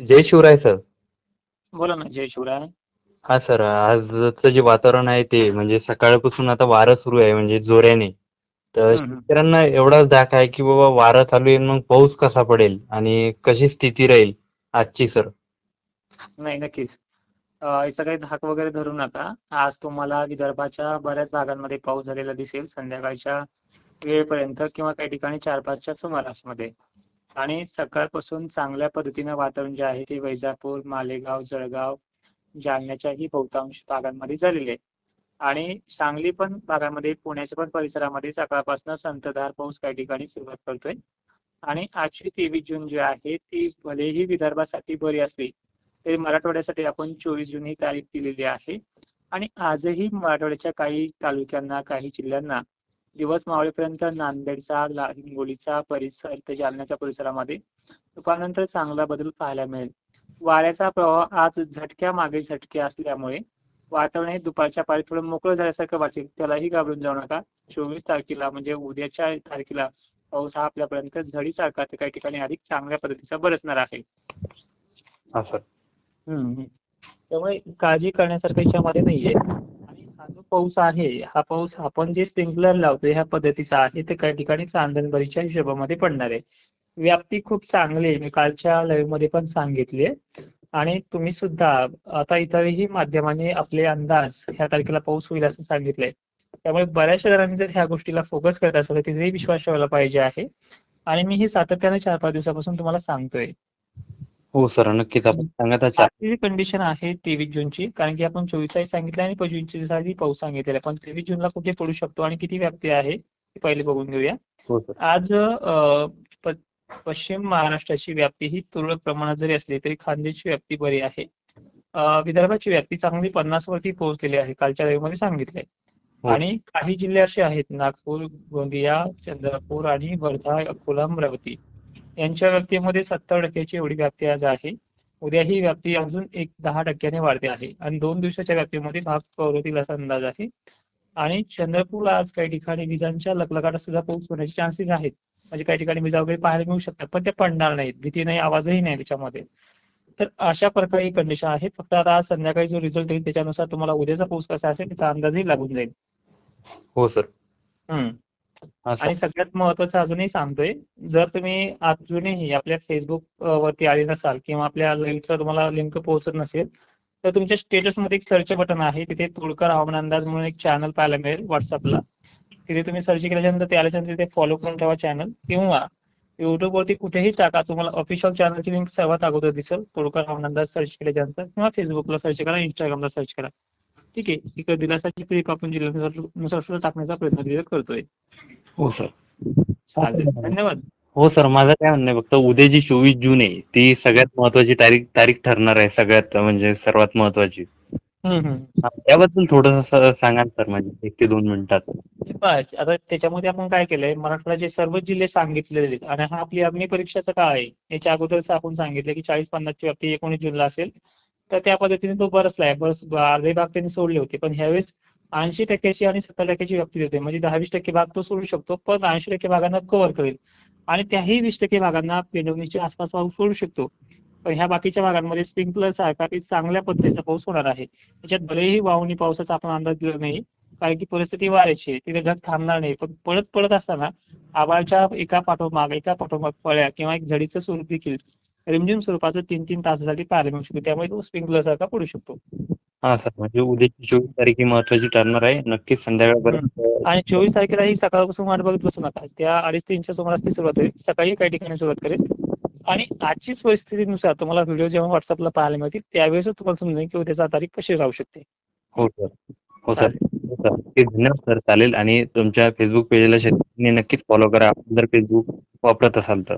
जय Shivray sir. बोला ना जय शिवराय. हा सर आजचं जे वातावरण आहे ते म्हणजे सकाळपासून आता वारं सुरू आहे म्हणजे जोऱ्याने. तर हम्म, हम्म. शेतकऱ्यांना एवढाच धाक आहे की बाबा वारं चालू आहे मग पाऊस कसा पडेल आणि कशी स्थिती राहील आजची सर? नाही नक्कीच. अं, याचा काही धाक वगैरे धरू नका. आज तुम्हाला विदर्भाच्या बऱ्याच भागांमध्ये पाऊस झालेला दिसेल संध्याकाळच्या वेळेपर्यंत किंवा काही ठिकाणी चार पाचच्या सुमारासमध्ये. आणि सकाळपासून चांगल्या पद्धतीनं वातावरण जे आहे ते वैजापूर मालेगाव जळगाव जालन्याच्याही बहुतांश भागांमध्ये झालेले आहे. आणि सांगली पण भागामध्ये पुण्याच्या पण परिसरामध्ये सकाळपासून संततधार पाऊस काही ठिकाणी सुरुवात करतोय. आणि आजची तेवीस जून जी आहे ती भलेही विदर्भासाठी बरी असली तरी मराठवाड्यासाठी आपण चोवीस जून ही तारीख दिलेली आहे. आणि आजही मराठवाड्याच्या काही तालुक्यांना काही जिल्ह्यांना दिवस मावळेपर्यंत नांदेडचा ला- हिंगोलीचा परिसर ते जालन्याच्या परिसरामध्ये दुपारनंतर चांगला बदल पाहायला मिळेल. वाऱ्याचा प्रवाह आज झटक्या मागे झटके असल्यामुळे वातावरण हे दुपारच्या पारी थोडं मोकळं झाल्यासारखं वाटेल. त्यालाही घाबरून जाऊ नका. चोवीस तारखेला म्हणजे उद्याच्या तारखेला पाऊस हा आपल्यापर्यंत झडीसारखा ते काही ठिकाणी अधिक चांगल्या पद्धतीचा बरसणार आहे. त्यामुळे काळजी करण्यासारखं याच्यामध्ये नाहीये. हा जो पाऊस आहे हा पाऊस आपण जे स्प्रिंकलर लावतो ह्या पद्धतीचा आहे ते काही ठिकाणी चांदणबरीच्या हिशोबामध्ये पडणार आहे. व्याप्ती खूप चांगली मी कालच्या लाईव्हमध्ये पण सांगितले आणि तुम्ही सुद्धा आता इतरही माध्यमांनी आपले अंदाज ह्या तारखेला पाऊस होईल असं सांगितलंय. त्यामुळे बऱ्याचशा जणांनी जर ह्या गोष्टीला फोकस करत असेल तर तिथेही विश्वास ठेवायला पाहिजे आहे. आणि मी हे सातत्याने चार पाच दिवसापासून तुम्हाला सांगतोय. हो सर नक्कीच आपण सांगत आहात. आजची जी कंडिशन आहे तेवीस जूनची कारण की आपण चोवीस तारीख सांगितलं आणि पंचवीस तारीख पाऊस सांगितलेला. पण तेवीस जूनला कुठे पडू शकतो आणि किती व्याप्ती आहे ते पहिले बघून घेऊया. हो सर. आज अं, प- पश्चिम महाराष्ट्राची व्याप्ती ही तुरळक प्रमाणात जरी असली तरी खानदेशची व्याप्ती बरी आहे. अं, विदर्भाची व्याप्ती चांगली पन्नास वरती पोहोचलेली आहे कालच्या लाईव्हमध्ये सांगितलंय. हो. आणि काही जिल्हे असे आहेत नागपूर गोंदिया चंद्रपूर आणि वर्धा अकोला अमरावती. यांच्या व्याप्तीमध्ये सत्तर टक्क्याची एवढी व्याप्ती आज आहे. उद्या ही व्याप्ती अजून एक दहा टक्क्याने वाढते आहे. आणि दोन दिवसाच्या व्याप्तीमध्ये भाग कवरतील असा अंदाज आहे. आणि चंद्रपूरला आज काही ठिकाणी विजांच्या लकलकाटात सुद्धा पाऊस होण्याचे चान्सेस आहेत. म्हणजे काही ठिकाणी विजा वगैरे पाहायला मिळू शकतात पण ते पडणार नाहीत. भीती नाही आवाजही नाही त्याच्यामध्ये. तर अशा प्रकारे ही कंडिशन आहे. फक्त आता आज संध्याकाळी जो रिझल्ट येईल त्याच्यानुसार तुम्हाला उद्याचा पाऊस कसा असेल त्याचा अंदाजही लागून जाईल. हो सर हम्म. आणि सगळ्यात महत्वाचं अजूनही सांगतोय जर तुम्ही अजूनही आपल्या फेसबुक वरती आले नसाल किंवा आपल्या लाईव्हचा तुम्हाला लिंक पोहोचत नसेल तर तुमच्या स्टेटसमध्ये एक सर्च बटन आहे. तिथे तुळकर हवामान अंदाज म्हणून एक चॅनल पाहायला मिळेल व्हॉट्सअपला तिथे तुम्ही सर्च केल्याच्यानंतर ते आल्याच्यानंतर तिथे फॉलो करून ठेवा चॅनल किंवा युट्यूब वरती कुठेही टाका तुम्हाला ऑफिशियल चॅनलची लिंक सर्वात अगोदर दिसेल. तुळकर हवामान अंदाज सर्च केल्याच्यानंतर किंवा फेसबुकला सर्च करा इंस्टाग्रामला सर्च करा. ठीक आहे. इकडे दिलासाची क्लिप आपण जिल्ह्यानुसार सुद्धा टाकण्याचा प्रयत्न करतोय. हो सर. चालेल. धन्यवाद. हो सर. माझं काय म्हणणं आहे फक्त उद्या जी चोवीस जून आहे. ती सगळ्यात महत्वाची तारीख तारीख ठरणार आहे सगळ्यात म्हणजे सर्वात महत्वाची त्याबद्दल थोडस सांगा सर म्हणजे एक ते दोन मिनिटात. आता त्याच्यामध्ये आपण काय केलंय मराठवाड्याचे सर्व जिल्हे सांगितलेले आहेत आणि हा आपली अग्नी परीक्षाचा काळ आहे. याच्या अगोदरच आपण सांगितलं की चाळीस पन्नासची व्याप्ती एकोणीस जूनला असेल. तर त्या पद्धतीने तो बरसलाय बरस अर्धे भाग त्यांनी सोडले होते. पण ह्यावेळेस ऐंशी टक्क्याची आणि सत्तर टक्क्याची व्याप्ती देते म्हणजे दहा वीस टक्के भाग तो सोडू शकतो पण ऐंशी टक्के भागांना कव्हर करेल. आणि त्याही वीस टक्के भागांना पेंडवणीच्या आसपास पाऊस सोडू शकतो. पण ह्या बाकीच्या भागांमध्ये स्प्रिंकलर सारखा की चांगल्या पद्धतीचा पाऊस होणार आहे. त्याच्यात भलेही वाहुनी पावसाचा आपण अंदाज दिला नाही कारण की परिस्थिती वाऱ्याची आहे. तिथे ढग थांबणार नाही. पण पडत पडत असताना आबाळच्या एका पाठोमाग एका पाठोमाग पळ्या किंवा एक झडीचं स्वरूप देखील रिमझिम स्वरूपाचं तीन तीन तासासाठी पाहायला मिळू शकतो. त्यामुळे तो स्प्रिंकलर सारखा पडू शकतो. हा सर म्हणजे उद्याची चोवीस तारीख ही महत्वाची ठरणार आहे. नक्कीच संध्याकाळपर्यंत आणि चोवीस तारखेला ही सकाळपासून वाट बघत बसू नका. त्या अडीच तीनच्या सुमारास ती सुरुवात होईल. सकाळी काही ठिकाणी सुरुवात करेल. आणि आजचीच परिस्थितीनुसार तुम्हाला व्हिडिओ जेव्हा व्हॉट्सअपला पाहायला मिळतील त्यावेळेस तुम्हाला समजेल की उद्याचा तारीख कशी राहू शकते. हो सर हो सर हो धन्यवाद सर चालेल. आणि तुमच्या फेसबुक पेजला शेतकऱ्यांनी नक्कीच फॉलो करा. आपण जर फेसबुक वापरत असाल तर.